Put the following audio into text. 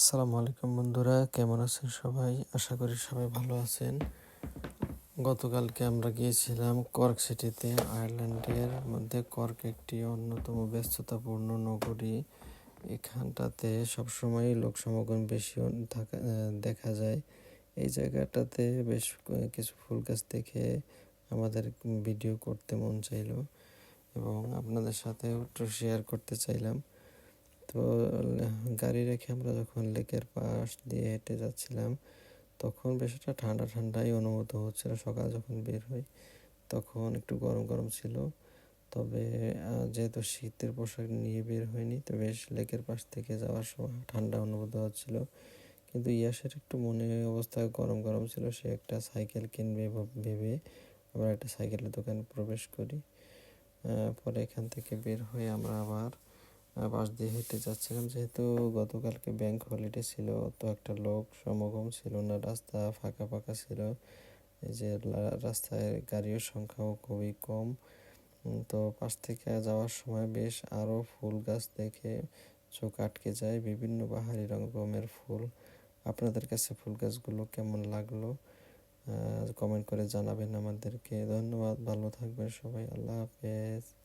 আসসালামু আলাইকুম বন্ধুরা, কেমন আছেন সবাই? আশা করি সবাই ভালো আছেন। গতকালকে আমরা গিয়েছিলাম কর্ক সিটিতে, আয়ারল্যান্ডের মধ্যে কর্ক একটি অন্যতম ব্যস্ততাপূর্ণ নগরী। এখানটাতে সবসময় লোক সমাগম বেশি থাকা দেখা যায়। এই জায়গাটাতে বেশ কিছু ফুল গাছ দেখে আমাদের ভিডিও করতে মন চাইলো এবং আপনাদের সাথেও একটু শেয়ার করতে চাইলাম। তো গাড়ি রেখে আমরা যখন লেকের পাশ দিয়ে হেঁটে যাচ্ছিলাম, তখন বেশ একটা ঠান্ডা ঠান্ডাই অনুভূত হচ্ছিল। সকাল যখন বের হই, তখন একটু গরম গরম ছিল। তবে যেহেতু শীতের পোশাক নিয়ে বের হয়নি তো বেশ লেকের পাশ থেকে যাওয়ার সময় ঠান্ডা অনুভূত হচ্ছিল। কিন্তু ইয়াসের একটু মনে অবস্থা গরম গরম ছিল। সে একটা সাইকেল কিনবে ভাব- আমরা একটা সাইকেলের দোকানে প্রবেশ করি। পরে এখান থেকে বের হয়ে আমরা আবার পাশ দিয়ে হেঁটে যাচ্ছিলাম। যেহেতু গতকালকে ব্যাংক হলিডে ছিল, তো একটা লোক সমাগম ছিল না, রাস্তা ফাঁকা ফাঁকা ছিল। এই যে রাস্তায় গাড়ির সংখ্যাও খুবই কম। তো পাশ থেকে যাওয়ার সময় বেশ আরও ফুল গাছ দেখে চোখ আটকে যায়। বিভিন্ন বাহারি রকমের ফুল। আপনাদের কাছে ফুল গাছগুলো কেমন লাগল? কমেন্ট করে জানাবেন আমাদেরকে। ধন্যবাদ, ভালো থাকবেন সবাই। আল্লাহ হাফেজ।